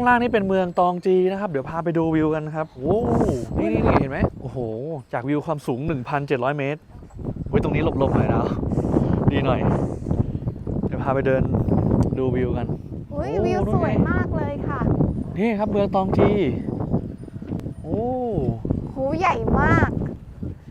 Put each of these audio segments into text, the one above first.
างล่างนี่เป็นเมืองตองจีนะครับ เดี๋ยวพาไปดูวิวกันครับโอ้นี่นี่นี่เห็นไหมโอ้โห จากวิวความสูง 1,700 เมตรเฮ้ยตรงนี้หลบๆหน่อยนะดีหน่อย เดี๋ยวพาไปเดินดูวิวกันอุ้ยโอ้วิวนู่นสวยไงมากเลยค่ะ นี่ครับเมืองตองจีโอ้หูใหญ่มาก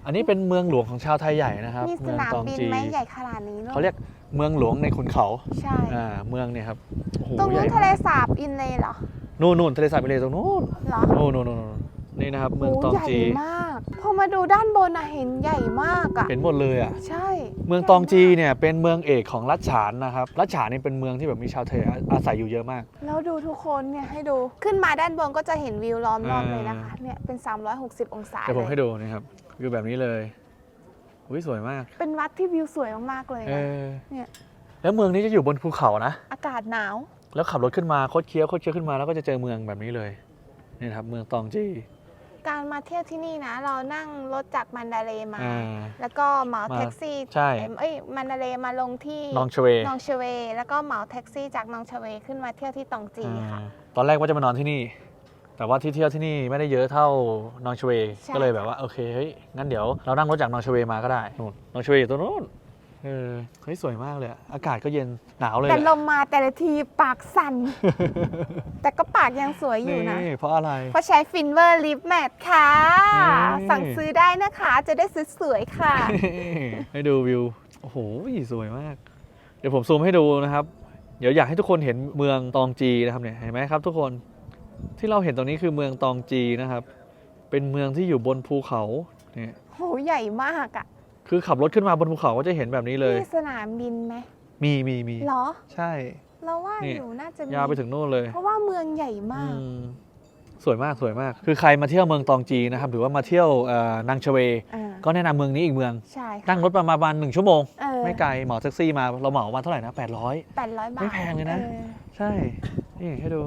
อันนี้เป็นเมืองหลวงของชาวไทยใหญ่นะครับมีสเมืองนามตองบินจีไหมใหญ่ขนาดนี้ลูกเขาเรียกเมืองหลวงในขุนเขา ใช่อ่าเมืองเนี่ยครับโอ้โหตรงใหนู้ญ่นทะเลมากสาบอินเลยเหรอ นู่นนู่นทะเลสาบไปเลยตรงนู้นเหรอนู่นนู่นนู่นนู่นนี่นะครับ เมืองหูตองใหญ่จีมาก พอมาดูด้านบนอะเห็นใหญ่มากอะเห็นหมดเลยอะ ใช่เมืองตองจีเนี่ยเป็นเมืองเอกของรัชฉานนะครับ รัชฉานนี่เป็นเมืองที่แบบมีชาวไทยอาศัยอยู่เยอะมาก แล้วดูทุกคนเนี่ยให้ดู ขึ้นมาด้านบนก็จะเห็นวิวล้อมรอบอ่าเลยนะคะ เนี่ยเป็น 360 องศาเดี๋ยวผมเลยให้ดูนะครับวิวแบบนี้เลยอุ้ยสวยมาก เป็นวัดที่วิวสวยมากๆเลยเอนะอเนี่ย แล้วเมืองนี้จะอยู่บนภูเขานะ อากาศหนาว แล้วขับรถขึ้นมาโคดเคี้ยวโคดเคี้ยวขึ้นมาแล้วก็จะเจอเมืองแบบนี้เลยนี่นะครับเมืองตองจี การมาเที่ยวที่นี่นะ เรานั่งรถจากมันดาเลย์มา อ่าแล้วก็เหมามาแท็กซี่ใช่ เอ้ยมันดาเลย์มาลงที่นองชเวนองเชเว แล้วก็เหมาแท็กซี่จากนองเชเวขึ้นมาเที่ยวที่ตองจีค่ะ อ่าตอนแรกว่าจะมานอนที่นี่ แต่ว่าที่เที่ยวที่นี่ไม่ได้เยอะเท่านองชเว ใช่ ก็เลยแบบว่าโอเคเฮ้ยงั้นเดี๋ยวเรานั่งรถจากนองชเวมาก็ได้นู่นนองชเวอยู่ตรงนู้น เออเฮ้ยสวยมากเลยอะอากาศก็เย็นหนาวเลยแต่อะลมมาแต่ละทีปากสั่น แต่ก็ปากยังสวยอยู่นะ เพราะอะไร เพราะใช้ฟินเวอร์ลิปแมทค่ะ นี่ สั่งซื้อได้นะคะจะได้สวยๆค่ะ ให้ดูวิว โอ้โห สวยมาก เดี๋ยวผมซูมให้ดูนะครับ เดี๋ยวอยากให้ทุกคนเห็นเมืองตองจีนะครับเนี่ย เห็นไหมครับทุกคน ที่เราเห็นตรงนี้คือเมืองตองจีนะครับ เป็นเมืองที่อยู่บนภูเขาเนี่ย โห ใหญ่มากอะ คือขับรถขึ้นมาบนภูเขาก็จะเห็นแบบนี้เลย มีสนามบินไหมมีมีมีเหรอ ใช่ เราว่านี่อยู่น่าจะมียาวไปถึงนู่นเลย เพราะว่าเมืองใหญ่มากอืมสวยมากสวยมาก คือใครมาเที่ยวเมืองตองจีนะครับหรือว่ามาเที่ยวเอ่อนางชเวอ่าก็แนะนำเมืองนี้อีกเมืองใช่ค่ะนั่งรถประมาณหนึ่งชั่วโมงเออไม่ไกลเหมาแท็กซี่มาเราเหมาประมาณเท่าไหร่นะ800แปดร้อยบาทไม่แพงเลยนะออใช่ นี่ให้ดู